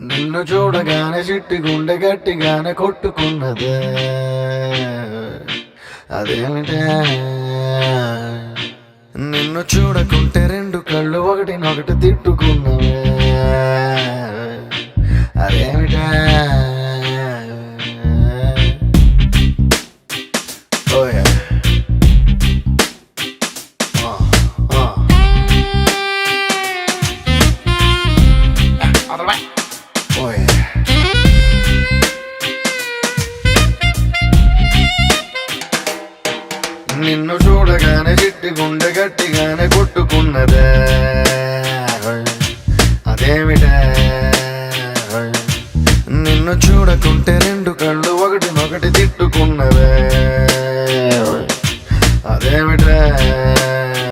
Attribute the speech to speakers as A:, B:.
A: నిన్ను చూడగానే చిట్టి గుండె గట్టిగానే కొట్టుకున్నదే. అదేమిటే? నిన్ను చూడకుంటే రెండు కళ్ళు ఒకటినొకటి తిట్టుకున్నవే. అదేమిటే? ఓయ్. నిన్ను చూడగానే చిట్టి గుండె గట్టిగానే కొట్టుకున్నదే. అదేమిటే? నిన్ను చూడకుంటే రెండు కళ్ళు ఒకటి ఒకటి తిట్టుకున్నవే అదేమిటే?